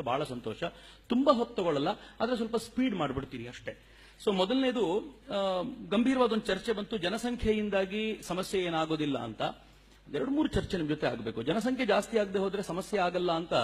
ಬಹಳ ಸಂತೋಷ. ತುಂಬಾ ಹೊತ್ತು ತಗೊಳ್ಳಲ್ಲ ಆದ್ರೆ ಸ್ವಲ್ಪ ಸ್ಪೀಡ್ ಮಾಡಿಬಿಡ್ತೀರಿ ಅಷ್ಟೇ. ಸೊ ಮೊದಲನೇದು ಗಂಭೀರವಾದ ಒಂದು ಚರ್ಚೆ ಬಂತು. ಜನಸಂಖ್ಯೆಯಿಂದಾಗಿ ಸಮಸ್ಯೆ ಏನಾಗೋದಿಲ್ಲ ಅಂತ. ಎರಡು ಮೂರು ಚರ್ಚೆ ನಿಮ್ಮ ಜೊತೆ ಆಗಬೇಕು. ಜನಸಂಖ್ಯೆ ಜಾಸ್ತಿ ಆಗದೆ ಹೋದ್ರೆ ಸಮಸ್ಯೆ ಆಗಲ್ಲ ಅಂತ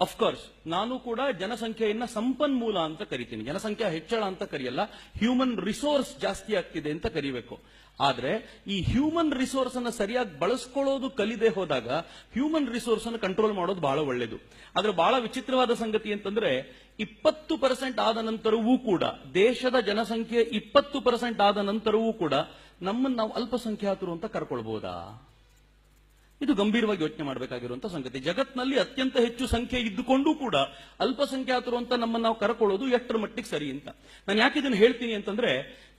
ಅಫ್ಕೋರ್ಸ್ ನಾನು ಕೂಡ ಜನಸಂಖ್ಯೆಯನ್ನ ಸಂಪನ್ಮೂಲ ಅಂತ ಕರಿತೀನಿ. ಜನಸಂಖ್ಯೆ ಹೆಚ್ಚಳ ಅಂತ ಕರೆಯಲ್ಲ ಹ್ಯೂಮನ್ ರಿಸೋರ್ಸ್ ಜಾಸ್ತಿ ಆಗ್ತಿದೆ ಅಂತ ಕರಿಬೇಕು. ಆದ್ರೆ, ಈ ಹ್ಯೂಮನ್ ರಿಸೋರ್ಸ್ ಅನ್ನ ಸರಿಯಾಗಿ ಬಳಸ್ಕೊಳ್ಳೋದು ಕಲಿದೆ ಹೋದಾಗ ಹ್ಯೂಮನ್ ರಿಸೋರ್ಸ್ ಅನ್ನು ಕಂಟ್ರೋಲ್ ಮಾಡೋದು ಬಹಳ ಒಳ್ಳೇದು. ಆದ್ರೆ ಬಹಳ ವಿಚಿತ್ರವಾದ ಸಂಗತಿ ಅಂತಂದ್ರೆ, ಇಪ್ಪತ್ತು ಪರ್ಸೆಂಟ್ ಆದ ನಂತರವೂ ಕೂಡ, ದೇಶದ ಜನಸಂಖ್ಯೆ ಇಪ್ಪತ್ತು ಪರ್ಸೆಂಟ್ ಆದ ನಂತರವೂ ಕೂಡ ನಮ್ಮನ್ನು ನಾವು ಅಲ್ಪಸಂಖ್ಯಾತರು ಅಂತ ಕರ್ಕೊಳ್ಬಹುದಾ ಇದು ಗಂಭೀರವಾಗಿ ಯೋಚನೆ ಮಾಡಬೇಕಾಗಿರುವಂತಹ ಸಂಗತಿ. ಜಗತ್ನಲ್ಲಿ ಅತ್ಯಂತ ಹೆಚ್ಚು ಸಂಖ್ಯೆ ಇದ್ದುಕೊಂಡೂ ಕೂಡ ಅಲ್ಪಸಂಖ್ಯಾತರು ಅಂತ ನಮ್ಮನ್ನು ನಾವು ಕರ್ಕೊಳ್ಳೋದು ಎಷ್ಟರ ಮಟ್ಟಿಗೆ ಸರಿ ಅಂತ. ನಾನು ಯಾಕೆ ಇದನ್ನು ಹೇಳ್ತೀನಿ ಅಂತಂದ್ರೆ,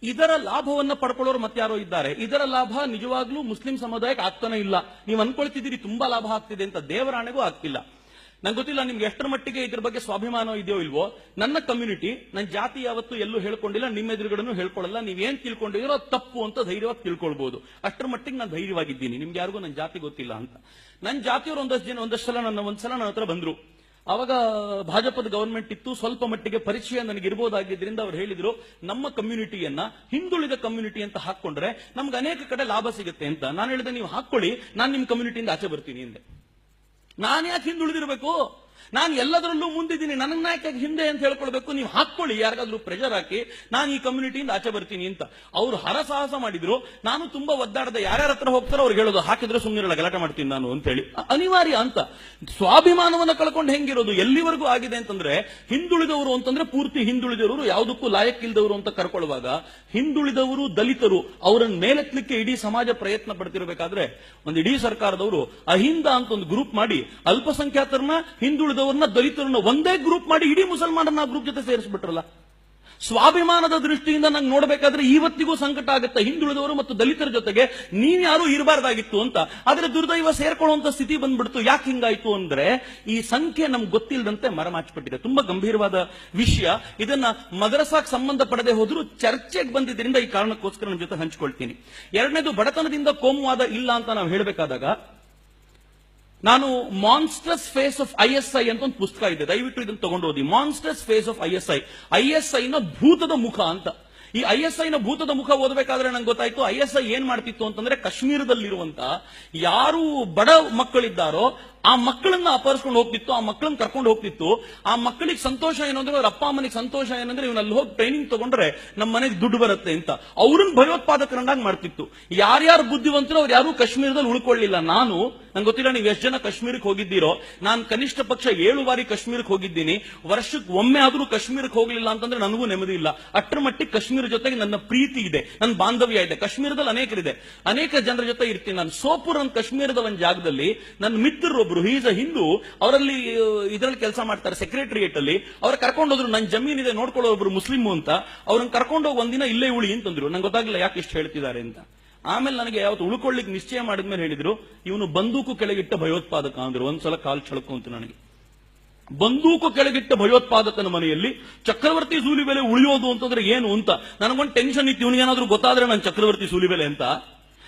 ಇದರ ಲಾಭವನ್ನ ಪಡ್ಕೊಳ್ಳೋರು ಮತ್ತಾರೋ ಇದ್ದಾರೆ. ಇದರ ಲಾಭ ನಿಜವಾಗ್ಲೂ ಮುಸ್ಲಿಂ ಸಮುದಾಯಕ್ಕೆ ಆಗ್ತಾನೆ ಇಲ್ಲ. ನೀವು ಅನ್ಕೊಳ್ತಿದ್ದೀರಿ, ತುಂಬಾ ಲಾಭ ಆಗ್ತಿದೆ ಅಂತ ದೇವರಾಣೆಗೂ ಆಗ್ತಿಲ್ಲ. ನಂಗೆ ಗೊತ್ತಿಲ್ಲ, ನಿಮ್ಗೆ ಎಷ್ಟರ ಮಟ್ಟಿಗೆ ಇದ್ರ ಬಗ್ಗೆ ಸ್ವಾಭಿಮಾನ ಇದೆಯೋ ಇಲ್ವೋ, ನನ್ನ ಕಮ್ಯುನಿಟಿ ನನ್ನ ಜಾತಿ ಯಾವತ್ತು ಎಲ್ಲೂ ಹೇಳ್ಕೊಂಡಿಲ್ಲ, ನಿಮ್ಮ ಎದುರುಗಡೆನೂ ಹೇಳ್ಕೊಳ್ಳಲ್ಲ ನೀವೇನ್ ತಿಳ್ಕೊಂಡಿರೋ ತಪ್ಪು ಅಂತ ಧೈರ್ಯವಾಗಿ ತಿಳ್ಕೊಳ್ಬಹುದು ಅಷ್ಟರ ಮಟ್ಟಿಗೆ ನಾನು ಧೈರ್ಯವಾಗಿದ್ದೀನಿ. ನಿಮ್ಗೆ ಯಾರಿಗೂ ನನ್ನ ಜಾತಿ ಗೊತ್ತಿಲ್ಲ ಅಂತ. ನನ್ನ ಜಾತಿಯವರು ಒಂದಷ್ಟು ಜನ, ಒಂದಷ್ಟು ಸಲ ನನ್ನ ಒಂದ್ಸಲ ನನ್ನ ಹತ್ರ ಬಂದ್ರು. ಅವಾಗ ಭಾಜಪದ ಗವರ್ಮೆಂಟ್ ಇತ್ತು, ಸ್ವಲ್ಪ ಮಟ್ಟಿಗೆ ಪರಿಚಯ ನನಗೆ ಇರಬಹುದಾಗಿದ್ದರಿಂದ ಅವ್ರು ಹೇಳಿದ್ರು, ನಮ್ಮ ಕಮ್ಯುನಿಟಿಯನ್ನ ಹಿಂದುಳಿದ ಕಮ್ಯುನಿಟಿ ಅಂತ ಹಾಕೊಂಡ್ರೆ ನಮ್ಗೆ ಅನೇಕ ಕಡೆ ಲಾಭ ಸಿಗುತ್ತೆ ಅಂತ. ನಾನು ಹೇಳಿದೆ, ನೀವು ಹಾಕೊಳ್ಳಿ ನಾನು ನಿಮ್ಮ ಕಮ್ಯುನಿಟಿಯಿಂದ ಆಚೆ ಬರ್ತೀನಿ ಅಂದೆ. ನಾನು ಯಾಕೆ ಹಿಂದುಳಿದಿರ್ಬೇಕು? ನಾನು ಎಲ್ಲದರಲ್ಲೂ ಮುಂದಿದ್ದೀನಿ. ನನಗೆ ನಾಯಕ ಹಿಂದೆ ಅಂತ ಹೇಳ್ಕೊಳ್ಬೇಕು. ನೀವು ಹಾಕೊಳ್ಳಿ ಯಾರಿಗಾದ್ರೂ ಪ್ರೆಷರ್ ಹಾಕಿ, ನಾನು ಈ ಕಮ್ಯುನಿಟಿಯಿಂದ ಆಚೆ ಬರ್ತೀನಿ ಅಂತ. ಅವ್ರು ಹರಸಾಹಸ ಮಾಡಿದ್ರು. ನಾನು ತುಂಬಾ ಒದ್ದಾಡದೆ ಯಾರ್ಯಾರ ಹತ್ರ ಹೋಗ್ತಾರೋ ಅವ್ರಿಗೆ ಹೇಳೋದು. ಹಾಕಿದ್ರೆ ಸುಮ್ಮನೆ ಗಲಾಟೆ ಮಾಡ್ತೀನಿ ನಾನು ಅಂತ ಹೇಳಿ ಅನಿವಾರ್ಯ ಅಂತ. ಸ್ವಾಭಿಮಾನವನ್ನ ಕಳ್ಕೊಂಡು ಹೆಂಗಿರೋದು ಎಲ್ಲಿವರೆಗೂ ಆಗಿದೆ ಅಂತಂದ್ರೆ, ಹಿಂದುಳಿದವರು ಅಂತಂದ್ರೆ ಪೂರ್ತಿ ಹಿಂದುಳಿದವರು, ಯಾವುದಕ್ಕೂ ಲಾಯಕ್ಕಿಲ್ದವರು ಅಂತ ಕರ್ಕೊಳ್ಳುವಾಗ, ಹಿಂದುಳಿದವರು ದಲಿತರು, ಅವರನ್ನು ಮೇಲೆತ್ತಲಿಕ್ಕೆ ಇಡೀ ಸಮಾಜ ಪ್ರಯತ್ನ ಪಡ್ತಿರಬೇಕಾದ್ರೆ, ಒಂದು ಇಡೀ ಸರ್ಕಾರದವರು ಅಹಿಂದ ಅಂತ ಒಂದು ಗ್ರೂಪ್ ಮಾಡಿ, ಅಲ್ಪಸಂಖ್ಯಾತರನ್ನ ಹಿಂದುಳಿದವರನ್ನ ದಲಿತರನ್ನ ಒಂದೇ ಗ್ರೂಪ್ ಮಾಡಿ ಇಡೀ ಮುಸಲ್ಮಾನರನ್ನ ಗ್ರೂಪ್ ಜೊತೆ ಸೇರಿಸ್ಬಿಟ್ರಲ್ಲ? ಸ್ವಾಭಿಮಾನದ ದೃಷ್ಟಿಯಿಂದ ನಂಗೆ ನೋಡಬೇಕಾದ್ರೆ ಇವತ್ತಿಗೂ ಸಂಕಟ ಆಗುತ್ತೆ. ಹಿಂದುಳಿದವರು ಮತ್ತು ದಲಿತರ ಜೊತೆಗೆ ನೀವ್ಯಾರು ಇರಬಾರ್ದಾಗಿತ್ತು ಅಂತ. ಆದ್ರೆ ದುರ್ದೈವ ಸೇರ್ಕೊಳ್ಳುವಂತ ಸ್ಥಿತಿ ಬಂದ್ಬಿಡ್ತು. ಯಾಕೆ ಹಿಂಗಾಯ್ತು ಅಂದ್ರೆ ಈ ಸಂಖ್ಯೆ ನಮ್ಗೆ ಗೊತ್ತಿಲ್ಲದಂತೆ ಮರಮಾಚ್ಬಿಟ್ಟಿದೆ ತುಂಬಾ ಗಂಭೀರವಾದ ವಿಷಯ. ಇದನ್ನ ಮದರಸಾಕ್ ಸಂಬಂಧ ಪಡದೆ ಹೋದ್ರು ಚರ್ಚೆಗೆ ಬಂದಿದ್ದರಿಂದ ಈ ಕಾರಣಕ್ಕೋಸ್ಕರ ನಮ್ಮ ಜೊತೆ ಹಂಚ್ಕೊಳ್ತೀನಿ. ಎರಡನೇದು ಬಡತನದಿಂದ ಕೋಮುವಾದ ಇಲ್ಲ ಅಂತ ನಾವು ಹೇಳಬೇಕಾದಾಗ ನಾನು monsters face of I S I ಅಂತ ಒಂದು ಪುಸ್ತಕ ಇದೆ. ದಯವಿಟ್ಟು ಇದನ್ನು ತಗೊಂಡು ಓದಿ monsters face of I S I I S I ನ ಭೂತದ ಮುಖ ಅಂತ. ಈ ಐ ಎಸ್ ಐ ನ ಭೂತದ ಮುಖ ಓದಬೇಕಾದ್ರೆ ನಂಗೆ ಗೊತ್ತಾಯ್ತು. ಐ ಎಸ್ ಐ ಏನ್ ಮಾಡ್ತಿತ್ತು ಅಂತಂದ್ರೆ ಕಾಶ್ಮೀರದಲ್ಲಿರುವಂತ ಯಾರು ಬಡ ಮಕ್ಕಳಿದ್ದಾರೋ ಆ ಮಕ್ಕಳನ್ನ ಅಪಹರಿಸ್ಕೊಂಡು ಹೋಗ್ತಿತ್ತು, ಆ ಮಕ್ಕಳನ್ನ ಕರ್ಕೊಂಡು ಹೋಗ್ತಿತ್ತು. ಆ ಮಕ್ಕಳಿಗೆ ಸಂತೋಷ ಏನಂದ್ರೆ ಅವ್ರ ಅಪ್ಪ ಅಮ್ಮನಿಗೆ ಸಂತೋಷ ಏನಂದ್ರೆ ಇವನಲ್ಲಿ ಅಲ್ಲಿ ಹೋಗಿ ಟ್ರೈನಿಂಗ್ ತಗೊಂಡ್ರೆ ನಮ್ಮ ಮನೆಗೆ ದುಡ್ಡು ಬರುತ್ತೆ ಅಂತ. ಅವ್ರನ್ನ ಭಯೋತ್ಪಾದಕರನ್ನಾಗಿ ಮಾಡ್ತಿತ್ತು. ಯಾರ್ಯಾರು ಬುದ್ಧಿವಂತರು, ಅವ್ರು ಯಾರು ಕಾಶ್ಮೀರದಲ್ಲಿ ಉಳ್ಕೊಳ್ಳಿಲ್ಲ. ನಾನು, ನಂಗೆ ಗೊತ್ತಿಲ್ಲ ನೀವು ಎಷ್ಟು ಜನ ಕಾಶ್ಮೀರಕ್ಕೆ ಹೋಗಿದ್ದೀರೋ. ನಾನು ಕನಿಷ್ಠ ಪಕ್ಷ ಏಳು ಬಾರಿ ಕಾಶ್ಮೀರಕ್ಕೆ ಹೋಗಿದ್ದೀನಿ. ವರ್ಷಕ್ಕೆ ಒಮ್ಮೆ ಆದ್ರೂ ಕಾಶ್ಮೀರಕ್ಕೆ ಹೋಗ್ಲಿಲ್ಲ ಅಂತಂದ್ರೆ ನನಗೂ ನೆಮ್ಮದಿ ಇಲ್ಲ. ಅಟ್ರ ಮಟ್ಟಿಗೆ ಕಾಶ್ಮೀರ ಜೊತೆಗೆ ನನ್ನ ಪ್ರೀತಿ ಇದೆ. ನನ್ನ ಬಾಂಧವ್ಯ ಇದೆ. ಕಾಶ್ಮೀರದಲ್ಲಿ ಅನೇಕರಿದೆ. ಅನೇಕ ಜನರ ಜೊತೆ ಇರ್ತೀನಿ. ನಾನು ಸೋಪುರ್ ಅಂತ ಕಾಶ್ಮೀರದ ಒಂದು ಜಾಗದಲ್ಲಿ ನನ್ನ ಮಿತ್ರರೊಬ್ರು ಹೀಸ್ ಅ ಹಿಂದೂ, ಅವರಲ್ಲಿ ಇದರಲ್ಲಿ ಕೆಲಸ ಮಾಡ್ತಾರೆ ಸೆಕ್ರೆಟರಿಯೇಟ್ ಅಲ್ಲಿ. ಅವ್ರ ಕರ್ಕೊಂಡು ಹೋದ್ರು ನನ್ನ ಜಮೀನಿದೆ, ನೋಡ್ಕೊಳ್ಳೋ ಒಬ್ರು ಮುಸ್ಲಿಂ ಅಂತ. ಅವ್ರನ್ನ ಕರ್ಕೊಂಡು ಹೋಗಿ ಒಂದಿನ ಇಲ್ಲೇ ಉಳಿ ಅಂತಂದ್ರು ನಂಗೆ ಗೊತ್ತಾಗಿಲ್ಲ ಯಾಕೆ ಇಷ್ಟು ಹೇಳ್ತಿದ್ದಾರೆ ಅಂತ. ಆಮೇಲೆ ನನಗೆ ಯಾವತ್ತು ಉಳ್ಕೊಳ್ಳಿಕ್ಕೆ ನಿಶ್ಚಯ ಮಾಡಿದ್ಮೇಲೆ ಹೇಳಿದ್ರು, ಇವನು ಬಂದೂಕು ಕೆಳಗಿಟ್ಟ ಭಯೋತ್ಪಾದಕ ಅಂದ್ರು. ಒಂದ್ಸಲ ಕಾಲ್ ಚಳಕು ಅಂತ ನನಗೆ. ಬಂದೂಕು ಕೆಳಗಿಟ್ಟ ಭಯೋತ್ಪಾದಕನ ಮನೆಯಲ್ಲಿ ಚಕ್ರವರ್ತಿ ಸೂಲಿಬೆಲೆ ಉಳಿಯೋದು ಅಂತಂದ್ರೆ ಏನು ಅಂತ. ನನಗೊಂದು ಟೆನ್ಷನ್ ಇತ್ತು, ಇವನಿಗೇನಾದ್ರೂ ಗೊತ್ತಾದ್ರೆ ನಾನು ಚಕ್ರವರ್ತಿ ಸೂಲಿ ಬೆಲೆ ಅಂತ.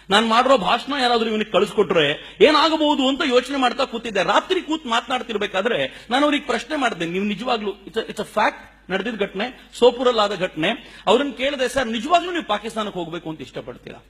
ನಾನು ಮಾಡಿರೋ ಭಾಷಣ ಯಾರಾದರೂ ಇವನಿಗೆ ಕಳಿಸ್ಕೊಟ್ರೆ ಏನಾಗಬಹುದು ಅಂತ ಯೋಚನೆ ಮಾಡ್ತಾ ಕೂತಿದ್ದೆ. ರಾತ್ರಿ ಕೂತ್ ಮಾತನಾಡ್ತಿರ್ಬೇಕಾದ್ರೆ ನಾನು ಅವ್ರಿಗೆ ಪ್ರಶ್ನೆ ಮಾಡಿದೆ. ನೀವು ನಿಜವಾಗ್ಲೂ ಇಟ್ಸ್ ಇಟ್ಸ್ ಅ ಫ್ಯಾಕ್ಟ್ ನಡೆದಿದ್ದ ಘಟನೆ, ಸೋಪುರಲ್ಲಾದ ಘಟನೆ. ಅವ್ರನ್ನ ಕೇಳಿದೆ, ಸರ್, ನಿಜವಾಗ್ಲೂ ನೀವು ಪಾಕಿಸ್ತಾನಕ್ಕೆ ಹೋಗಬೇಕು ಅಂತ ಇಷ್ಟಪಡ್ತೀರಾ?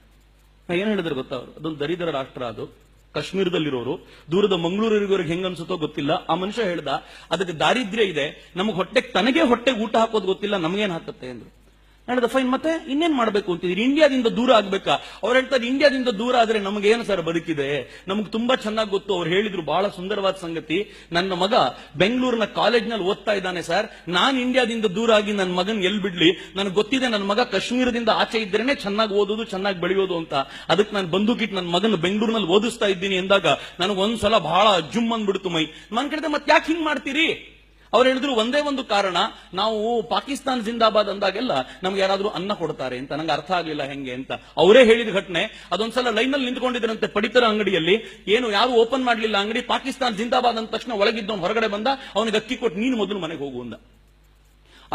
ನಾ ಏನ್ ಹೇಳಿದ್ರೆ ಗೊತ್ತಾ ಅವರು? ಅದೊಂದು ದರಿದ್ರ ರಾಷ್ಟ್ರ ಅದು. ಕಾಶ್ಮೀರದಲ್ಲಿರೋರು. ದೂರದ ಮಂಗಳೂರಿಗೋರಿಗೆ ಹೆಂಗ ಅನ್ಸುತ್ತೋ ಗೊತ್ತಿಲ್ಲ. ಆ ಮನುಷ್ಯ ಹೇಳ್ದ, ಅದಕ್ಕೆ ದಾರಿದ್ರ್ಯ ಇದೆ. ನಮಗೆ ಹೊಟ್ಟೆಗೆ ತನಗೆ ಹೊಟ್ಟೆಗೆ ಊಟ ಹಾಕೋದು ಗೊತ್ತಿಲ್ಲ. ನಮಗೇನ್ ಹಾಕುತ್ತೆ? ಅಂದ್ರು. ಹೇಳಿದ ಫೈನ್ ಮತ್ತೆ ಇನ್ನೇನ್ ಮಾಡ್ಬೇಕು ಅಂತಿದ್ರಿ ಇಂಡಿಯಾದಿಂದ ದೂರ ಆಗ್ಬೇಕಾ? ಅವ್ರು ಹೇಳ್ತಾರೆ ಇಂಡಿಯಾದಿಂದ ದೂರ ಆದ್ರೆ ನಮಗೇನು ಸರ್ ಬದುಕಿದೆ? ನಮ್ಗೆ ತುಂಬಾ ಚೆನ್ನಾಗಿ ಗೊತ್ತು. ಅವ್ರು ಹೇಳಿದ್ರು ಬಹಳ ಸುಂದರವಾದ ಸಂಗತಿ. ನನ್ನ ಮಗ ಬೆಂಗಳೂರಿನ ಕಾಲೇಜ್ನಲ್ಲಿ ಓದ್ತಾ ಇದ್ದಾನೆ ಸರ್. ನಾನು ಇಂಡಿಯಾದಿಂದ ದೂರ ಆಗಿ ನನ್ನ ಮಗನ್ ಎಲ್ ಬಿಡ್ಲಿ? ನನಗೆ ಗೊತ್ತಿದೆ ನನ್ನ ಮಗ ಕಾಶ್ಮೀರದಿಂದ ಆಚೆ ಇದ್ರೇನೆ ಚೆನ್ನಾಗಿ ಓದೋದು, ಚೆನ್ನಾಗಿ ಬೆಳೆಯೋದು ಅಂತ. ಅದಕ್ಕೆ ನಾನು ಬಂದೂಕಿಟ್ಟು ನನ್ನ ಮಗನ ಬೆಂಗಳೂರಿನಲ್ಲಿ ಓದಿಸ್ತಾ ಇದ್ದೀನಿ ಎಂದಾಗ ನನಗೆ ಒಂದ್ಸಲ ಬಹಳ ಜುಮ್ ಅಂದ್ಬಿಡ್ತು ಮೈ. ನಾನು ಕಡೆ ಮತ್ತೆ ಯಾಕೆ ಹಿಂಗ್ ಮಾಡ್ತೀರಿ? ಅವ್ರು ಹೇಳಿದ್ರು ಒಂದೇ ಒಂದು ಕಾರಣ, ನಾವು ಪಾಕಿಸ್ತಾನ ಜಿಂದಾಬಾದ್ ಅಂದಾಗೆಲ್ಲ ನಮ್ಗೆ ಯಾರಾದ್ರೂ ಅನ್ನ ಕೊಡ್ತಾರೆ ಅಂತ. ನಂಗೆ ಅರ್ಥ ಆಗ್ಲಿಲ್ಲ ಹೆಂಗೆ ಅಂತ. ಅವರೇ ಹೇಳಿದ ಘಟನೆ, ಅದೊಂದ್ಸಲ ಲೈನಲ್ಲಿ ನಿಂತ್ಕೊಂಡಿದ್ರಂತೆ ಪಡಿತರ ಅಂಗಡಿಯಲ್ಲಿ. ಏನು, ಯಾರು ಓಪನ್ ಮಾಡಲಿಲ್ಲ ಅಂಗಡಿ, ಪಾಕಿಸ್ತಾನ ಜಿಂದಾಬಾದ್ ಅಂದ ತಕ್ಷಣ ಒಳಗಿದ್ದವನು ಹೊರಗಡೆ ಬಂದ, ಅವನಿಗೆ ಅಕ್ಕಿ ಕೊಟ್ಟು ನೀನು ಮೊದಲು ಮನೆಗೆ ಹೋಗು ಅಂದ.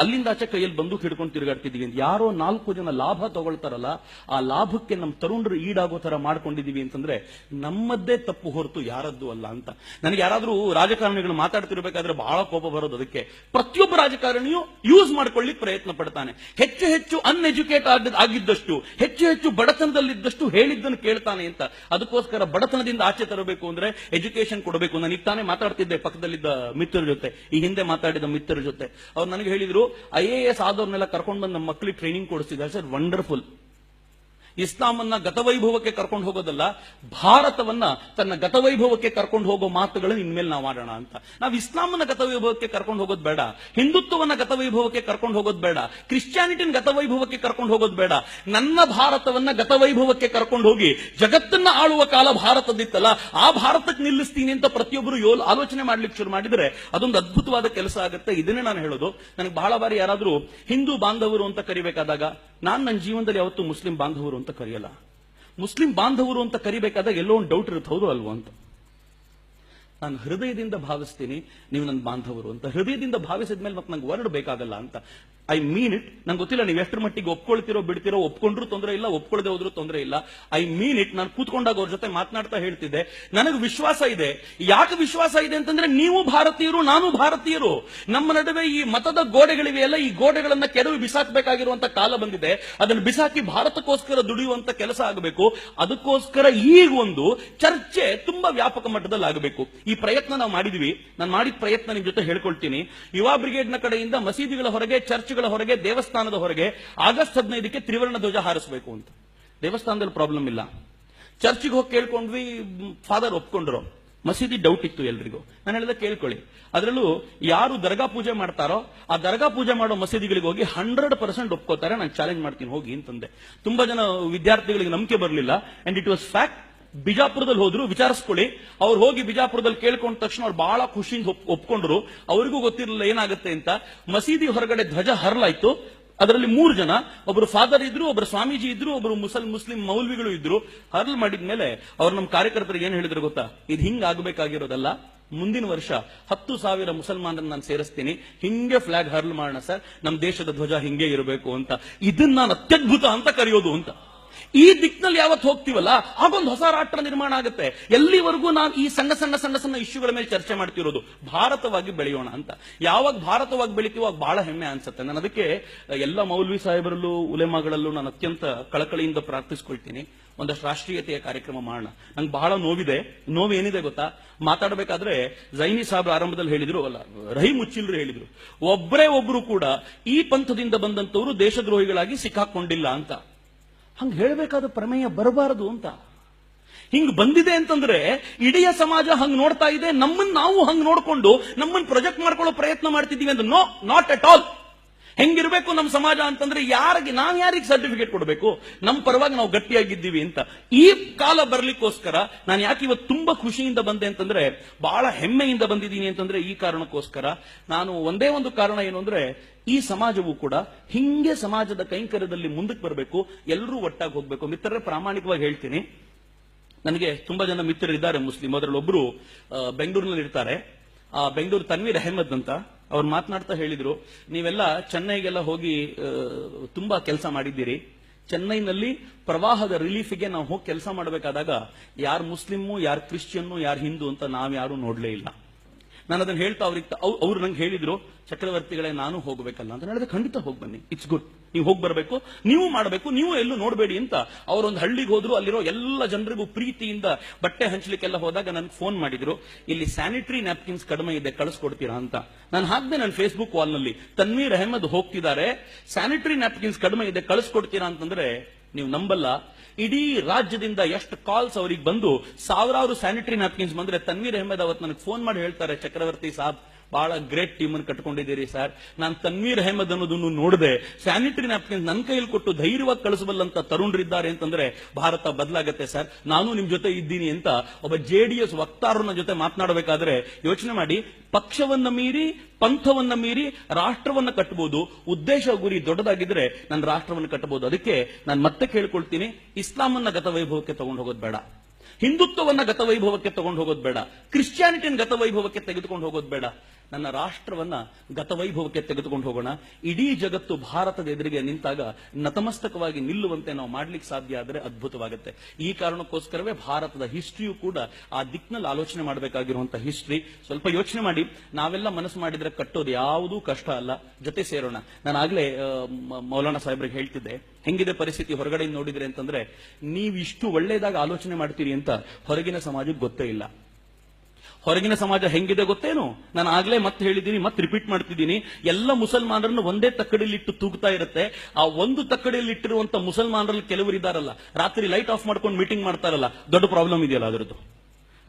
ಅಲ್ಲಿಂದ ಆಚೆ ಕೈಯಲ್ಲಿ ಬಂದೂಕ್ ಹಿಡ್ಕೊಂಡು ತಿರುಗಾಡ್ತಿದೀವಿ ಅಂತ ಯಾರೋ ನಾಲ್ಕು ಜನ ಲಾಭ ತಗೊಳ್ತಾರಲ್ಲ, ಆ ಲಾಭಕ್ಕೆ ನಮ್ಮ ತರುಣರು ಈಡಾಗೋ ತರ ಮಾಡ್ಕೊಂಡಿದೀವಿ ಅಂತಂದ್ರೆ ನಮ್ಮದ್ದೇ ತಪ್ಪು ಹೊರತು ಯಾರದ್ದು ಅಲ್ಲ ಅಂತ. ನನಗೆ ಯಾರಾದ್ರೂ ರಾಜಕಾರಣಿಗಳು ಮಾತಾಡ್ತಿರ್ಬೇಕಾದ್ರೆ ಬಹಳ ಕೋಪ ಬರೋದು ಅದಕ್ಕೆ. ಪ್ರತಿಯೊಬ್ಬ ರಾಜಕಾರಣಿಯು ಯೂಸ್ ಮಾಡ್ಕೊಳ್ಳಿಕ್ ಪ್ರಯತ್ನ ಪಡ್ತಾನೆ. ಹೆಚ್ಚು ಹೆಚ್ಚು ಅನ್ಎಜುಕೇಟ್ ಆಗಿದ್ದಷ್ಟು, ಹೆಚ್ಚು ಹೆಚ್ಚು ಬಡತನದಲ್ಲಿದ್ದಷ್ಟು ಹೇಳಿದ್ದನ್ನು ಕೇಳ್ತಾನೆ ಅಂತ. ಅದಕ್ಕೋಸ್ಕರ ಬಡತನದಿಂದ ಆಚೆ ತರಬೇಕು ಅಂದ್ರೆ ಎಜುಕೇಶನ್ ಕೊಡಬೇಕು. ನಾನು ಈಗ ತಾನೇ ಮಾತಾಡ್ತಿದ್ದೆ ಪಕ್ಕದಲ್ಲಿದ್ದ ಮಿತ್ರರ ಜೊತೆ, ಈ ಹಿಂದೆ ಮಾತಾಡಿದ ಮಿತ್ರರ ಜೊತೆ. ಅವ್ರು ನನಗೆ ಹೇಳಿದ್ರು ಐ ಎ ಎಸ್ ಆದವ್ರನ್ನೆಲ್ಲ ಕರ್ಕೊಂಡು ಬಂದು ನಮ್ಮ ಮಕ್ಕಳಿಗೆ ಟ್ರೈನಿಂಗ್ ಕೊಡಿಸ್ತಿದ್ದಾರೆ ಸರ್ ವಂಡರ್ಫುಲ್ ಇಸ್ಲಾಮನ್ನ ಗತವೈಭವಕ್ಕೆ ಕರ್ಕೊಂಡು ಹೋಗೋದಲ್ಲ, ಭಾರತವನ್ನ ತನ್ನ ಗತವೈಭವಕ್ಕೆ ಕರ್ಕೊಂಡು ಹೋಗೋ ಮಾತುಗಳನ್ನು ಇನ್ಮೇಲೆ ನಾವು ಮಾಡೋಣ ಅಂತ. ನಾವು ಇಸ್ಲಾಮನ್ನ ಗತವೈಭವಕ್ಕೆ ಕರ್ಕೊಂಡು ಹೋಗೋದು ಬೇಡ, ಹಿಂದುತ್ವವನ್ನ ಗತವೈಭವಕ್ಕೆ ಕರ್ಕೊಂಡು ಹೋಗೋದು ಬೇಡ, ಕ್ರಿಶ್ಚಿಯಾನಿಟಿನ ಗತವೈಭವಕ್ಕೆ ಕರ್ಕೊಂಡು ಹೋಗೋದು ಬೇಡ. ನನ್ನ ಭಾರತವನ್ನ ಗತವೈಭವಕ್ಕೆ ಕರ್ಕೊಂಡು ಹೋಗಿ ಜಗತ್ತನ್ನ ಆಳುವ ಕಾಲ ಭಾರತದಿತ್ತಲ್ಲ ಆ ಭಾರತಕ್ಕೆ ನಿಲ್ಲಿಸ್ತೀನಿ ಅಂತ ಪ್ರತಿಯೊಬ್ಬರು ಯೋಲ್ ಆಲೋಚನೆ ಮಾಡ್ಲಿಕ್ಕೆ ಶುರು ಮಾಡಿದ್ರೆ ಅದೊಂದು ಅದ್ಭುತವಾದ ಕೆಲಸ ಆಗುತ್ತೆ. ಇದನ್ನೇ ನಾನು ಹೇಳೋದು. ನನಗೆ ಬಹಳ ಬಾರಿ ಯಾರಾದರೂ ಹಿಂದೂ ಬಾಂಧವರು ಅಂತ ಕರಿಬೇಕಾದಾಗ, ನಾನು ನನ್ನ ಜೀವನದಲ್ಲಿ ಯಾವತ್ತೂ ಮುಸ್ಲಿಂ ಬಾಂಧವರು ಅಂತ ಕರೆಯಲ್ಲ. ಮುಸ್ಲಿಂ ಬಾಂಧವರು ಅಂತ ಕರಿಬೇಕಾದಾಗ ಎಲ್ಲೋ ಒಂದು ಡೌಟ್ ಇರುತ್ತೆ ಹೌದು ಅಲ್ವೋ ಅಂತ. ನಾನು ಹೃದಯದಿಂದ ಭಾವಿಸ್ತೀನಿ, ನೀವು ನನ್ನ ಬಾಂಧವರು ಅಂತ. ಹೃದಯದಿಂದ ಭಾವಿಸಿದ ಮೇಲೆ ಮತ್ತೆ ನಂಗೆ ವರ್ಡ್ ಬೇಕಾಗಲ್ಲ ಅಂತ. ಐ ಮೀನ್ ಇಟ್ ನಂಗೆ ಗೊತ್ತಿಲ್ಲ, ನೀವು ಎಷ್ಟರ ಮಟ್ಟಿಗೆ ಒಪ್ಕೊಳ್ತಿರೋ, ಬಿಡ್ತಿರೋ, ಒಪ್ಕೊಂಡ್ರು ತೊಂದರೆ ಇಲ್ಲ ಒಪ್ಕೊಳ್ಳದೆ ಹೋದ್ರೂ ತೊಂದರೆ ಇಲ್ಲ. ಐ ಮೀನ್ ಇಟ್ ನಾನು ಕೂತ್ಕೊಂಡಾಗ ಅವ್ರ ಜೊತೆ ಮಾತನಾಡ್ತಾ ಹೇಳ್ತಿದ್ದೆ. ನನಗೆ ವಿಶ್ವಾಸ ಇದೆ. ಯಾಕೆ ವಿಶ್ವಾಸ ಇದೆ ಅಂತಂದ್ರೆ ನೀವು ಭಾರತೀಯರು, ನಾನು ಭಾರತೀಯರು. ನಮ್ಮ ನಡುವೆ ಈ ಮತದ ಗೋಡೆಗಳಿವೆಯಲ್ಲ, ಈ ಗೋಡೆಗಳನ್ನ ಕೆಡವಿ ಬಿಸಾಕಬೇಕಾಗಿರುವಂತ ಕಾಲ ಬಂದಿದೆ. ಅದನ್ನು ಬಿಸಾಕಿ ಭಾರತಕ್ಕೋಸ್ಕರ ದುಡಿಯುವಂತ ಕೆಲಸ ಆಗಬೇಕು. ಅದಕ್ಕೋಸ್ಕರ ಈಗ ಒಂದು ಚರ್ಚೆ ತುಂಬಾ ವ್ಯಾಪಕ ಮಟ್ಟದಲ್ಲಿ ಆಗಬೇಕು ಈ ಪ್ರಯತ್ನ ನಾವು ಮಾಡಿದ್ವಿ. ನಾನು ಮಾಡಿದ ಪ್ರಯತ್ನ ನಿಮ್ ಜೊತೆ ಹೇಳ್ಕೊಳ್ತೀನಿ. ಯುವ ಬ್ರಿಗೇಡ್ನ ಕಡೆಯಿಂದ ಮಸೀದಿಗಳ ಹೊರಗೆ ಚರ್ಚ್ಗಳ ಹೊರಗೆ, ದೇವಸ್ಥಾನದ ಹೊರಗೆ ಆಗಸ್ಟ್ ಹದಿನೈದಕ್ಕೆ ತ್ರಿವರ್ಣ ಧ್ವಜ ಹಾರಿಸಬೇಕು ಅಂತ. ದೇವಸ್ಥಾನದಲ್ಲಿ ಪ್ರಾಬ್ಲಮ್ ಇಲ್ಲ. ಚರ್ಚಿಗೆ ಹೋಗಿ ಕೇಳ್ಕೊಂಡ್ವಿ ಫಾದರ್ ಒಪ್ಕೊಂಡ್ರು. ಮಸೀದಿ ಡೌಟ್ ಇತ್ತು ಎಲ್ರಿಗೂ. ನಾನು ಹೇಳಿದ ಕೇಳ್ಕೊಳ್ಳಿ. ಅದರಲ್ಲೂ ಯಾರು ದರ್ಗಾ ಪೂಜೆ ಮಾಡ್ತಾರೋ, ಆ ದರ್ಗಾ ಪೂಜೆ ಮಾಡೋ ಮಸೀದಿಗಳಿಗೆ ಹೋಗಿ ಹಂಡ್ರೆಡ್ ಪರ್ಸೆಂಟ್ ಒಪ್ಕೋತಾರೆ, ನಾನು ಚಾಲೆಂಜ್ ಮಾಡ್ತೀನಿ, ಹೋಗಿ ಅಂತಂದೆ. ತುಂಬಾ ಜನ ವಿದ್ಯಾರ್ಥಿಗಳಿಗೆ ನಂಬಿಕೆ ಬರಲಿಲ್ಲ ಅಂಡ್ ಇಟ್ ವಾಸ್ ಫ್ಯಾಕ್ಟ್ ಬಿಜಾಪುರದಲ್ಲಿ ಹೋದ್ರು, ವಿಚಾರಿಸ್ಕೊಳ್ಳಿ. ಅವ್ರು ಹೋಗಿ ಬಿಜಾಪುರದಲ್ಲಿ ಕೇಳ್ಕೊಂಡ ತಕ್ಷಣ ಅವ್ರು ಬಹಳ ಖುಷಿಯಿಂದ ಒಪ್- ಒಪ್ಕೊಂಡ್ರು. ಅವ್ರಿಗೂ ಗೊತ್ತಿರಲಿಲ್ಲ ಏನಾಗುತ್ತೆ ಅಂತ. ಮಸೀದಿ ಹೊರಗಡೆ ಧ್ವಜ ಹರಲಾಯ್ತು. ಅದರಲ್ಲಿ ಮೂರು ಜನ ಒಬ್ಬರು ಫಾದರ್ ಇದ್ರು ಒಬ್ಬರು ಸ್ವಾಮೀಜಿ ಇದ್ರು ಒಬ್ಬರು ಮುಸಲ್, ಮುಸ್ಲಿಂ ಮೌಲ್ವಿಗಳು ಇದ್ರು. ಹರ್ಲ್ ಮಾಡಿದ್ಮೇಲೆ ಅವ್ರು ನಮ್ಮ ಕಾರ್ಯಕರ್ತರಿಗೆ ಏನ್ ಹೇಳಿದ್ರು ಗೊತ್ತಾ? ಇದು ಹಿಂಗ್ ಆಗಬೇಕಾಗಿರೋದಲ್ಲ. ಮುಂದಿನ ವರ್ಷ ಹತ್ತು ಸಾವಿರ ಮುಸಲ್ಮಾನರನ್ನ ನಾನು ಸೇರಿಸ್ತೀನಿ. ಹಿಂಗೆ ಫ್ಲಾಗ್ ಹರ್ಲ್ ಮಾಡೋಣ ಸರ್. ನಮ್ಮ ದೇಶದ ಧ್ವಜ ಹಿಂಗೆ ಇರಬೇಕು ಅಂತ. ಇದನ್ನ ನಾನು ಅತ್ಯದ್ಭುತ ಅಂತ ಕರೆಯೋದು ಅಂತ. ಈ ದಿಕ್ಕಿನಲ್ಲಿ ಯಾವತ್ತು ಹೋಗ್ತೀವಲ್ಲ, ಆಗೊಂದು ಹೊಸ ರಾಷ್ಟ್ರ ನಿರ್ಮಾಣ ಆಗುತ್ತೆ. ಎಲ್ಲಿವರೆಗೂ ನಾವು ಈ ಸಣ್ಣ ಸಣ್ಣ ಸಣ್ಣ ಸಣ್ಣ ಇಶ್ಯೂಗಳ ಮೇಲೆ ಚರ್ಚೆ ಮಾಡ್ತಿರೋದು? ಭಾರತವಾಗಿ ಬೆಳೆಯೋಣ ಅಂತ. ಯಾವಾಗ ಭಾರತವಾಗಿ ಬೆಳಿತೀವೋ ಆಗ ಬಹಳ ಹೆಮ್ಮೆ ಅನ್ಸುತ್ತೆ. ನಾನು ಅದಕ್ಕೆ, ಎಲ್ಲ ಮೌಲ್ವಿ ಸಾಹೇಬರಲ್ಲೂ, ಉಲೆಮಾಗಳಲ್ಲೂ ನಾನು ಅತ್ಯಂತ ಕಳಕಳಿಯಿಂದ ಪ್ರಾರ್ಥಿಸ್ಕೊಳ್ತೀನಿ. ಒಂದಷ್ಟು ರಾಷ್ಟ್ರೀಯತೆಯ ಕಾರ್ಯಕ್ರಮ ಮಾಡೋಣ. ನಂಗೆ ಬಹಳ ನೋವಿದೆ. ನೋವು ಏನಿದೆ ಗೊತ್ತಾ? ಮಾತಾಡಬೇಕಾದ್ರೆ, ಜೈನಿ ಸಾಹೇಬ್ ಆರಂಭದಲ್ಲಿ ಹೇಳಿದ್ರು, ಅಲ್ಲ, ರಹಿ ಮುಚ್ಚಿಲ್ರು ಹೇಳಿದ್ರು. ಒಬ್ಬರೇ ಒಬ್ರು ಕೂಡ ಈ ಪಂಥದಿಂದ ಬಂದಂತವರು ದೇಶದ್ರೋಹಿಗಳಾಗಿ ಸಿಕ್ಕಾಕೊಂಡಿಲ್ಲ ಅಂತ. ಹಂಗ ಹೇಳಬೇಕಾದ ಪ್ರಮೇಯ ಬರಬಾರದು ಅಂತ. ಹಿಂಗ್ ಬಂದಿದೆ ಅಂತಂದ್ರೆ ಇಡೀ ಸಮಾಜ ಹಂಗ್ ನೋಡ್ತಾ ಇದೆ ನಮ್ಮನ್ನ ನಾವು ಹಂಗ್ ನೋಡ್ಕೊಂಡು ನಮ್ಮನ್ನ ಪ್ರೊಜೆಕ್ಟ್ ಮಾಡ್ಕೊಳ್ಳೋ ಪ್ರಯತ್ನ ಮಾಡ್ತಿದ್ದೀವಿ ಅಂತ ನೋ ನಾಟ್ ಅಟ್ ಆಲ್ ಹೆಂಗಿರ್ಬೇಕು ನಮ್ಮ ಸಮಾಜ ಅಂತಂದ್ರೆ ಯಾರಿಗೆ ನಾನ್ ಯಾರಿಗೆ ಸರ್ಟಿಫಿಕೇಟ್ ಕೊಡಬೇಕು? ನಮ್ಮ ಪರವಾಗಿ ನಾವು ಗಟ್ಟಿಯಾಗಿದ್ದೀವಿ ಅಂತ. ಈ ಕಾಲ ಬರ್ಲಿಕ್ಕೋಸ್ಕರ ನಾನು ಯಾಕೆ ಇವತ್ತು ತುಂಬಾ ಖುಷಿಯಿಂದ ಬಂದೆ ಅಂತಂದ್ರೆ ಬಹಳ ಹೆಮ್ಮೆಯಿಂದ ಬಂದಿದ್ದೀನಿ ಅಂತಂದ್ರೆ ಈ ಕಾರಣಕ್ಕೋಸ್ಕರ ನಾನು ಒಂದೇ ಒಂದು ಕಾರಣ ಏನು ಅಂದ್ರೆ ಈ ಸಮಾಜವು ಕೂಡ ಹಿಂಗೆ ಸಮಾಜದ ಕೈಂಕರ್ಯದಲ್ಲಿ ಮುಂದಕ್ಕೆ ಬರಬೇಕು ಎಲ್ಲರೂ ಒಟ್ಟಾಗಿ ಹೋಗ್ಬೇಕು. ಮಿತ್ರರೇ ಪ್ರಾಮಾಣಿಕವಾಗಿ ಹೇಳ್ತೀನಿ. ನನಗೆ ತುಂಬಾ ಜನ ಮಿತ್ರರಿದ್ದಾರೆ ಮುಸ್ಲಿಂ. ಅದರಲ್ಲಿ ಒಬ್ರು ಆ, ಬೆಂಗಳೂರಿನಲ್ಲಿ ಇರ್ತಾರೆ ಆ ಬೆಂಗಳೂರು ತನ್ವೀರ್ ಅಹಮದ್ ಅಂತ. ಅವ್ರು ಮಾತನಾಡ್ತಾ ಹೇಳಿದ್ರು, ನೀವೆಲ್ಲ ಚೆನ್ನೈಗೆಲ್ಲ ಹೋಗಿ ತುಂಬಾ ಕೆಲಸ ಮಾಡಿದ್ದೀರಿ. ಚೆನ್ನೈನಲ್ಲಿ ಪ್ರವಾಹದ ರಿಲೀಫಿಗೆ ನಾವು ಹೋಗಿ ಕೆಲಸ ಮಾಡಬೇಕಾದಾಗ, ಯಾರು ಮುಸ್ಲಿಮು ಯಾರು ಕ್ರಿಶ್ಚಿಯನ್ನು, ಯಾರು ಹಿಂದೂ ಅಂತ ನಾವ್ಯಾರು ನೋಡ್ಲೇ ಇಲ್ಲ. ನಾನು ಅದನ್ನ ಹೇಳ್ತಾ ಅವ್ರಿಗೆ ಅವ್ರು ನಂಗೆ ಹೇಳಿದ್ರು, ಚಕ್ರವರ್ತಿಗಳೇ, ನಾನು ಹೋಗಬೇಕಲ್ಲ ಅಂತ. ಹೇಳಿದ್ರೆ ಖಂಡಿತ ಹೋಗಿ ಬನ್ನಿ. ಇಟ್ಸ್ ಗುಡ್ ನೀವು ಹೋಗಿ ಬರಬೇಕು. ನೀವು ಮಾಡಬೇಕು. ನೀವು ಎಲ್ಲೂ ನೋಡಬೇಡಿ ಅಂತ. ಅವರೊಂದು ಹಳ್ಳಿಗೆ ಹೋದ್ರು ಅಲ್ಲಿರೋ ಎಲ್ಲ ಜನರಿಗೂ ಪ್ರೀತಿಯಿಂದ ಬಟ್ಟೆ ಹಂಚ್ಲಿಕ್ಕೆಲ್ಲ ಹೋದಾಗ ನನ್ಗೆ ಫೋನ್ ಮಾಡಿದ್ರು. ಇಲ್ಲಿ ಸ್ಯಾನಿಟರಿ ನ್ಯಾಪ್ಕಿನ್ಸ್ ಕಡಿಮೆ ಇದೆ, ಕಳಿಸ್ಕೊಡ್ತೀರಾ ಅಂತ. ನಾನು ಹಾಕ್ದೆ ನನ್ನ ಫೇಸ್ಬುಕ್ ವಾಲ್ನಲ್ಲಿ ತನ್ವೀರ್ ಅಹಮದ್ ಹೋಗ್ತಿದ್ದಾರೆ. ಸ್ಯಾನಿಟರಿ ನ್ಯಾಪ್ಕಿನ್ಸ್ ಕಡಿಮೆ ಇದೆ, ಕಳಿಸ್ಕೊಡ್ತೀರಾ ಅಂತಂದ್ರೆ ನೀವು ನಂಬಲ್ಲ. ಇಡೀ ರಾಜ್ಯದಿಂದ ಎಷ್ಟು ಕಾಲ್ಸ್ ಅವರಿಗೆ ಬಂದು, ಸಾವಿರಾರು ಸ್ಯಾನಿಟರಿ ನ್ಯಾಪ್ಕಿನ್ಸ್ ಬಂದ್ರೆ ತನ್ವೀರ್ ಅಹಮದ್ ಅವತ್ತು ನನಗೆ ಫೋನ್ ಮಾಡಿ ಹೇಳ್ತಾರೆ, ಚಕ್ರವರ್ತಿ ಸಾಬ್. ಬಹಳ ಗ್ರೇಟ್ ಟೀಮ್ ಅನ್ನು ಕಟ್ಕೊಂಡಿದ್ದೀರಿ ಸರ್. ನಾನು ತನ್ವೀರ್ ಅಹಮದ್ ಅನ್ನೋದನ್ನು ನೋಡಿದೆ ಸ್ಯಾನಿಟರಿ ನ್ಯಾಪ್ಕಿನ್ ನನ್ನ ಕೈಯಲ್ಲಿ ಕೊಟ್ಟು ಧೈರ್ಯವಾಗಿ ಕಳಿಸಬಲ್ಲಂತ ತರುಣರಿದ್ದಾರೆ ಅಂತಂದ್ರೆ ಭಾರತ ಬದಲಾಗತ್ತೆ ಸರ್. ನಾನು ನಿಮ್ ಜೊತೆ ಇದ್ದೀನಿ ಅಂತ ಒಬ್ಬ ಜೆಡಿಎಸ್ ವಕ್ತಾರನ ಜೊತೆ ಮಾತನಾಡಬೇಕಾದ್ರೆ ಯೋಚನೆ ಮಾಡಿ, ಪಕ್ಷವನ್ನ ಮೀರಿ, ಪಂಥವನ್ನ ಮೀರಿ ರಾಷ್ಟ್ರವನ್ನ ಕಟ್ಟಬಹುದು ಉದ್ದೇಶ ಗುರಿ ದೊಡ್ಡದಾಗಿದ್ರೆ ನಾನು ರಾಷ್ಟ್ರವನ್ನು ಕಟ್ಟಬಹುದು ಅದಕ್ಕೆ ನಾನು ಮತ್ತೆ ಕೇಳ್ಕೊಳ್ತೀನಿ, ಇಸ್ಲಾಮನ್ನ ಗತವೈಭವಕ್ಕೆ ತಗೊಂಡು ಹೋಗೋದು ಬೇಡ. ಹಿಂದುತ್ವವನ್ನ ಗತವೈಭವಕ್ಕೆ ತಗೊಂಡು ಹೋಗೋದು ಬೇಡ. ಕ್ರಿಶ್ಚಿಯಾನಿಟಿನ ಗತವೈಭವಕ್ಕೆ ತೆಗೆದುಕೊಂಡು ಹೋಗೋದು ಬೇಡ. ನನ್ನ ರಾಷ್ಟ್ರವನ್ನ ಗತವೈಭವಕ್ಕೆ ತೆಗೆದುಕೊಂಡು ಹೋಗೋಣ. ಇಡೀ ಜಗತ್ತು ಭಾರತದ ಎದುರಿಗೆ ನಿಂತಾಗ ನತಮಸ್ತಕವಾಗಿ ನಿಲ್ಲುವಂತೆ ನಾವು ಮಾಡ್ಲಿಕ್ಕೆ ಸಾಧ್ಯ ಆದರೆ ಅದ್ಭುತವಾಗುತ್ತೆ. ಈ ಕಾರಣಕ್ಕೋಸ್ಕರವೇ ಭಾರತದ ಹಿಸ್ಟ್ರಿಯು ಕೂಡ ಆ ದಿಕ್ಕಿನಲ್ಲಿ ಆಲೋಚನೆ ಮಾಡಬೇಕಾಗಿರುವಂತಹ ಹಿಸ್ಟ್ರಿ. ಸ್ವಲ್ಪ ಯೋಚನೆ ಮಾಡಿ. ನಾವೆಲ್ಲ ಮನಸ್ಸು ಮಾಡಿದ್ರೆ ಕಟ್ಟೋದು ಯಾವುದೂ ಕಷ್ಟ ಅಲ್ಲ. ಜೊತೆ ಸೇರೋಣ. ನಾನು ಆಗ್ಲೇ ಮೌಲಾನಾ ಸಾಹೇಬ್ರಿಗೆ ಹೇಳ್ತಿದ್ದೆ. ಹೆಂಗಿದೆ ಪರಿಸ್ಥಿತಿ ಹೊರಗಡೆ ನೋಡಿದ್ರೆ ಅಂತಂದ್ರೆ ನೀವು ಇಷ್ಟು ಒಳ್ಳೇದಾಗ ಆಲೋಚನೆ ಮಾಡ್ತೀರಿ ಅಂತ ಹೊರಗಿನ ಸಮಾಜಕ್ಕೆ ಗೊತ್ತೇ ಇಲ್ಲ. ಹೊರಗಿನ ಸಮಾಜ ಹೆಂಗಿದೆ ಗೊತ್ತೇನು? ನಾನು ಆಗ್ಲೇ ಮತ್ತೆ ಹೇಳಿದ್ದೀನಿ, ಮತ್ತೆ ರಿಪೀಟ್ ಮಾಡ್ತಿದ್ದೀನಿ. ಎಲ್ಲ ಮುಸಲ್ಮಾನರನ್ನು ಒಂದೇ ತಕ್ಕಡಿಯಲ್ಲಿಟ್ಟು ತೂಗ್ತಾ ಇರುತ್ತೆ. ಆ ಒಂದು ತಕ್ಕಡಿಯಲ್ಲಿ ಇಟ್ಟಿರುವಂತ ಮುಸಲ್ಮಾನರಲ್ಲಿ ಕೆಲವರು ಇದ್ದಾರಲ್ಲ ರಾತ್ರಿ ಲೈಟ್ ಆಫ್ ಮಾಡ್ಕೊಂಡು ಮೀಟಿಂಗ್ ಮಾಡ್ತಾರಲ್ಲ, ದೊಡ್ಡ ಪ್ರಾಬ್ಲಮ್ ಇದೆಯಲ್ಲ ಅದರದ್ದು.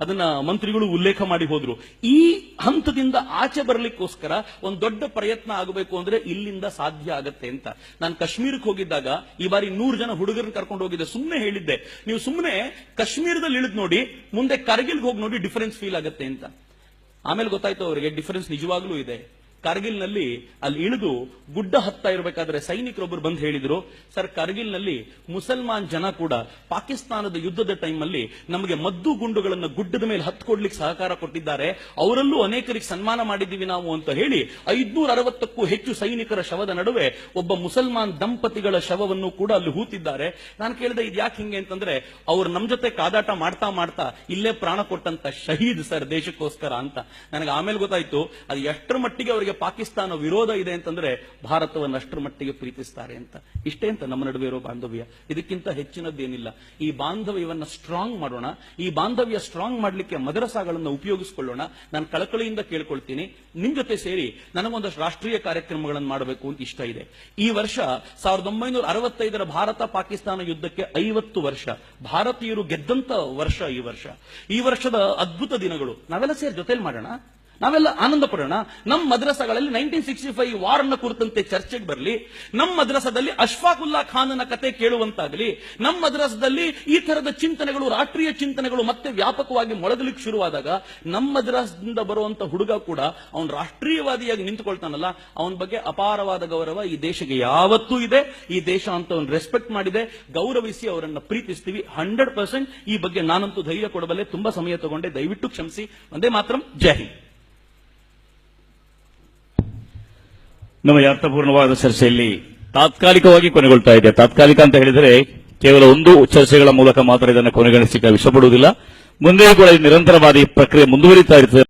ಅದನ್ನ ಮಂತ್ರಿಗಳು ಉಲ್ಲೇಖ ಮಾಡಿ ಹೋದ್ರು. ಈ ಹಂತದಿಂದ ಆಚೆ ಬರಲಿಕ್ಕೋಸ್ಕರ ಒಂದು ದೊಡ್ಡ ಪ್ರಯತ್ನ ಆಗಬೇಕು ಅಂದ್ರೆ ಇಲ್ಲಿಂದ ಸಾಧ್ಯ ಆಗತ್ತೆ ಅಂತ. ನಾನು ಕಾಶ್ಮೀರಕ್ಕೆ ಹೋಗಿದ್ದಾಗ ಈ ಬಾರಿ ನೂರು ಜನ ಹುಡುಗರನ್ನ ಕರ್ಕೊಂಡು ಹೋಗಿದ್ದೆ. ಸುಮ್ಮನೆ ಹೇಳಿದ್ದೆ. ನೀವು ಸುಮ್ಮನೆ ಕಾಶ್ಮೀರದಲ್ಲಿ ಇಳಿದ್ ನೋಡಿ, ಮುಂದೆ ಕಾರ್ಗಿಲ್ಗೆ ಹೋಗಿ ನೋಡಿ ಡಿಫರೆನ್ಸ್ ಫೀಲ್ ಆಗತ್ತೆ ಅಂತ. ಆಮೇಲೆ ಗೊತ್ತಾಯ್ತು ಅವರಿಗೆ ಡಿಫರೆನ್ಸ್ ನಿಜವಾಗ್ಲೂ ಇದೆ. ಕಾರ್ಗಿಲ್ನಲ್ಲಿ ಅಲ್ಲಿ ಇಳಿದು ಗುಡ್ಡ ಹತ್ತಾ ಇರಬೇಕಾದ್ರೆ ಸೈನಿಕರೊಬ್ಬರು ಬಂದು ಹೇಳಿದ್ರು, ಸರ್ ಕಾರ್ಗಿಲ್ನಲ್ಲಿ ಮುಸಲ್ಮಾನ್ ಜನ ಕೂಡ ಪಾಕಿಸ್ತಾನದ ಯುದ್ಧದ ಟೈಮ್ ಅಲ್ಲಿ ನಮಗೆ ಮದ್ದು ಗುಂಡುಗಳನ್ನು ಗುಡ್ಡದ ಮೇಲೆ ಹತ್ಕೊಡ್ಲಿಕ್ಕೆ ಸಹಕಾರ ಕೊಟ್ಟಿದ್ದಾರೆ. ಅವರಲ್ಲೂ ಅನೇಕರಿಗೆ ಸನ್ಮಾನ ಮಾಡಿದ್ದೀವಿ ನಾವು, ಅಂತ ಹೇಳಿ ಐದ್ನೂರ ಅರವತ್ತಕ್ಕೂ ಹೆಚ್ಚು ಸೈನಿಕರ ಶವದ ನಡುವೆ ಒಬ್ಬ ಮುಸಲ್ಮಾನ್ ದಂಪತಿಗಳ ಶವವನ್ನು ಕೂಡ ಅಲ್ಲಿ ಹೂತಿದ್ದಾರೆ. ನಾನು ಕೇಳಿದೆ ಇದು ಯಾಕೆ ಹಿಂಗೆ ಅಂತಂದ್ರೆ ಅವ್ರು ನಮ್ ಜೊತೆ ಕಾದಾಟ ಮಾಡ್ತಾ ಮಾಡ್ತಾ ಇಲ್ಲೇ ಪ್ರಾಣ ಕೊಟ್ಟಂತ ಶಹೀದ್ ಸರ್ ದೇಶಕ್ಕೋಸ್ಕರ ಅಂತ. ನನಗೆ ಆಮೇಲೆ ಗೊತ್ತಾಯ್ತು, ಅದು ಎಷ್ಟರ ಮಟ್ಟಿಗೆ ಅವರಿಗೆ ಪಾಕಿಸ್ತಾನ ವಿರೋಧ ಇದೆ ಅಂತಂದ್ರೆ ಭಾರತವನ್ನು ಅಷ್ಟರ ಮಟ್ಟಿಗೆ ಪ್ರೀತಿಸ್ತಾರೆ ಅಂತ. ಇಷ್ಟೇ ಅಂತ ನಮ್ಮ ನಡುವೆ ಇರೋ ಬಾಂಧವ್ಯ. ಇದಕ್ಕಿಂತ ಹೆಚ್ಚಿನದ್ದೇನಿಲ್ಲ. ಈ ಬಾಂಧವ್ಯವನ್ನು ಸ್ಟ್ರಾಂಗ್ ಮಾಡೋಣ. ಈ ಬಾಂಧವ್ಯ ಸ್ಟ್ರಾಂಗ್ ಮಾಡಲಿಕ್ಕೆ ಮದರಸಾಗಳನ್ನು ಉಪಯೋಗಿಸಿಕೊಳ್ಳೋಣ. ನಾನು ಕಳಕಳಿಯಿಂದ ಕೇಳ್ಕೊಳ್ತೀನಿ. ನಿಮ್ ಜೊತೆ ಸೇರಿ ನನಗೊಂದಷ್ಟು ರಾಷ್ಟ್ರೀಯ ಕಾರ್ಯಕ್ರಮಗಳನ್ನು ಮಾಡಬೇಕು ಅಂತ ಇಷ್ಟ ಇದೆ. ಈ ವರ್ಷ ಸಾವಿರದ ಒಂಬೈನೂರ ಅರವತ್ತೈದರ ಭಾರತ ಪಾಕಿಸ್ತಾನ ಯುದ್ಧಕ್ಕೆ ಐವತ್ತು ವರ್ಷ. ಭಾರತೀಯರು ಗೆದ್ದಂತ ವರ್ಷ ಈ ವರ್ಷ. ಈ ವರ್ಷದ ಅದ್ಭುತ ದಿನಗಳು. ನಾವೆಲ್ಲ ಸೇರಿ ಜೊತೆಲಿ ಮಾಡೋಣ? ನಾವೆಲ್ಲ ಆನಂದ ಪಡೋಣ. ನಮ್ಮ ಮದ್ರಸಗಳಲ್ಲಿ ನೈನ್ಟೀನ್ ಸಿಕ್ಸ್ಟಿ ಫೈವ್ ವಾರ್ ಅನ್ನ ಕುರಿತಂತೆ ಚರ್ಚೆಗೆ ಬರಲಿ. ನಮ್ಮ ಮದ್ರಸದಲ್ಲಿ ಅಶ್ಫಾಕುಲ್ಲಾ ಖಾನನ ಕತೆ ಕೇಳುವಂತಾಗಲಿ. ನಮ್ಮ ಮದ್ರಸದಲ್ಲಿ ಈ ತರದ ಚಿಂತನೆಗಳು, ರಾಷ್ಟ್ರೀಯ ಚಿಂತನೆಗಳು ಮತ್ತೆ ವ್ಯಾಪಕವಾಗಿ ಮೊಳಗಲಿಕ್ಕೆ ಶುರುವಾದಾಗ ನಮ್ಮ ಮದ್ರಸದಿಂದ ಬರುವಂತ ಹುಡುಗ ಕೂಡ ಅವನು ರಾಷ್ಟ್ರೀಯವಾದಿಯಾಗಿ ನಿಂತುಕೊಳ್ತಾನಲ್ಲ, ಅವನ ಬಗ್ಗೆ ಅಪಾರವಾದ ಗೌರವ ಈ ದೇಶಕ್ಕೆ ಯಾವತ್ತೂ ಇದೆ. ಈ ದೇಶ ಅಂತ ಅವನು ರೆಸ್ಪೆಕ್ಟ್ ಮಾಡಿದೆ. ಗೌರವಿಸಿ ಅವರನ್ನ ಪ್ರೀತಿಸ್ತೀವಿ. ಹಂಡ್ರೆಡ್ ಪರ್ಸೆಂಟ್ ಈ ಬಗ್ಗೆ ನಾನಂತೂ ಧೈರ್ಯ ಕೊಡಬಲ್ಲೆ. ತುಂಬಾ ಸಮಯ ತಗೊಂಡೆ. ದಯವಿಟ್ಟು ಕ್ಷಮಿಸಿ. ಒಂದೇ ಮಾತ್ರ. ಜೈ ಹಿಂದ್. ನಮ್ಮ ಅರ್ಥಪೂರ್ಣವಾದ ಚರ್ಚೆಯಲ್ಲಿ ತಾತ್ಕಾಲಿಕವಾಗಿ ಕೊನೆಗೊಳ್ತಾ ಇದೆ. ತಾತ್ಕಾಲಿಕ ಅಂತ ಹೇಳಿದರೆ ಕೇವಲ ಒಂದು ಚರ್ಚೆಗಳ ಮೂಲಕ ಮಾತ್ರ ಇದನ್ನು ಕೊನೆಗೊಳಿಸಲಿಕ್ಕೆ ಇಷ್ಟಪಡುವುದಿಲ್ಲ ಮುಂದೆ ಕೂಡ ನಿರಂತರವಾದ ಈ ಪ್ರಕ್ರಿಯೆ ಮುಂದುವರಿತಾ ಇರ್ತದೆ.